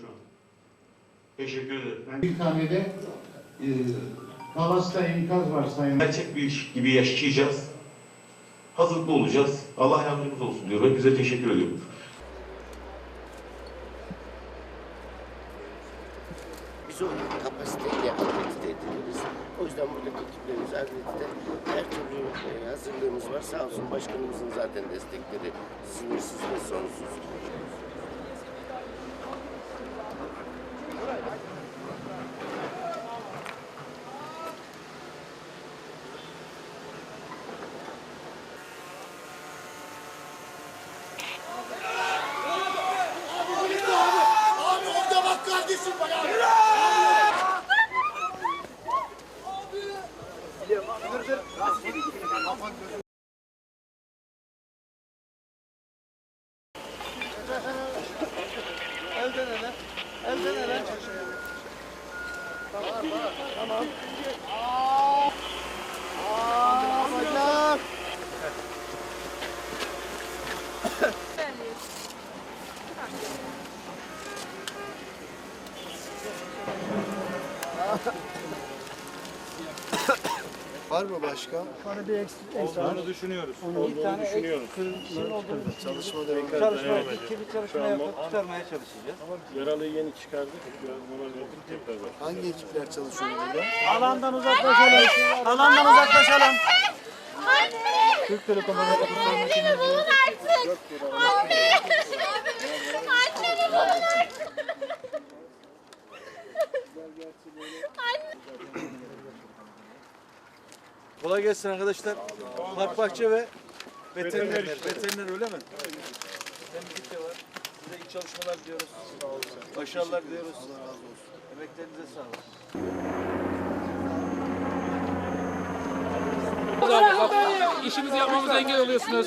şu an. Teşekkür ederim. Bir tane de e, Kavas'ta enkaz var Sayın gerçek bir iş gibi yaşayacağız. Hazırlıklı olacağız. Allah yardımcımız olsun diyor. Hepinize teşekkür ediyorum. Biz o kapasiteyle akredite ediliriz. O yüzden buradaki ekiplerimiz akredite her türlü e, hazırlığımız var. Sağ olsun başkanımızın zaten destekleri sınırsız ve sonsuz. Tamam. Aa! Aa, bacak. Var mı başka? Hani bir eksik eksik var. Onu düşünüyoruz. Onu bir tane düşünüyoruz. Olduğunu Çalışma devam ediyor. çalışma, ikili çalışma yapıp kurtarmaya çalışacağız. Yaralıyı yeni çıkardık. Biraz mola verdik tekrar bak. Hangi ekipler çalışıyor burada? Alandan uzaklaşalım. Alandan uzaklaşalım. Anne! Türk Telekom'un Anne beni bulun artık! Anne! Annemi bulun artık! Kolay gelsin arkadaşlar. Park bahçe ve veteriner. Veteriner öyle mi? Temizlik de var. Size iyi çalışmalar diliyoruz. Başarılar diliyoruz. Allah razı olsun. Emeklerinize sağlık. İşimizi yapmamıza engel oluyorsunuz.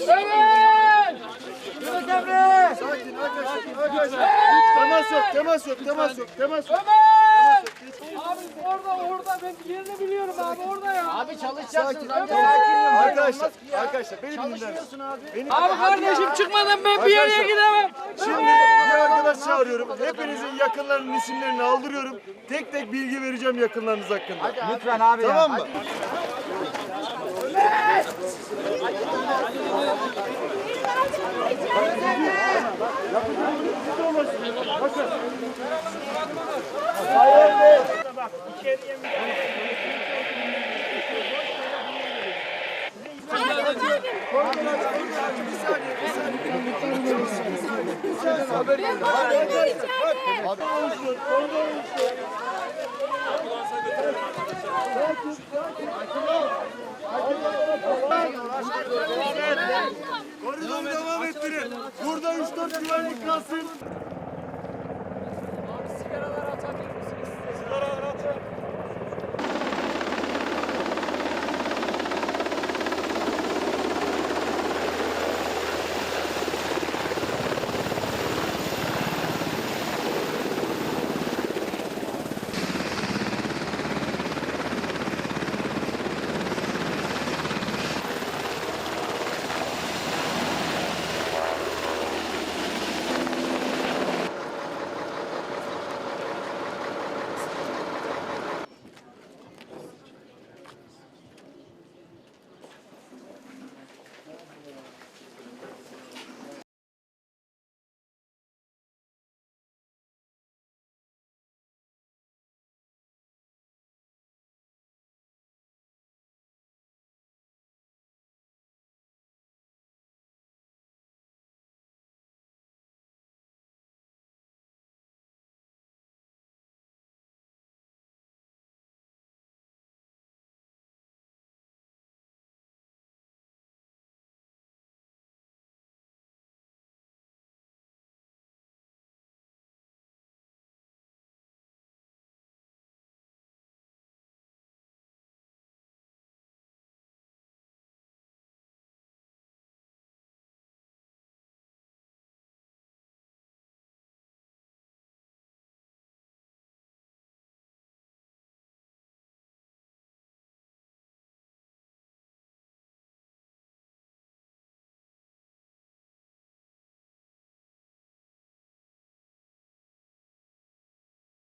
Temas yok, temas yok, temas yok, temas yok. Abi orada orada ben yerini biliyorum abi orada ya. Abi Sakin, Arkadaşlar, arkadaşlar beni dinler. Beni Abi kardeşim çıkmadan ben bir yere gidemem. Şimdi bir arkadaş çağırıyorum. Hepinizin yakınlarının isimlerini aldırıyorum. Tek tek bilgi vereceğim yakınlarınız hakkında. Lütfen abi Tamam mı? Koridoru devam ettirin. Burada 3-4 güvenlik kalsın.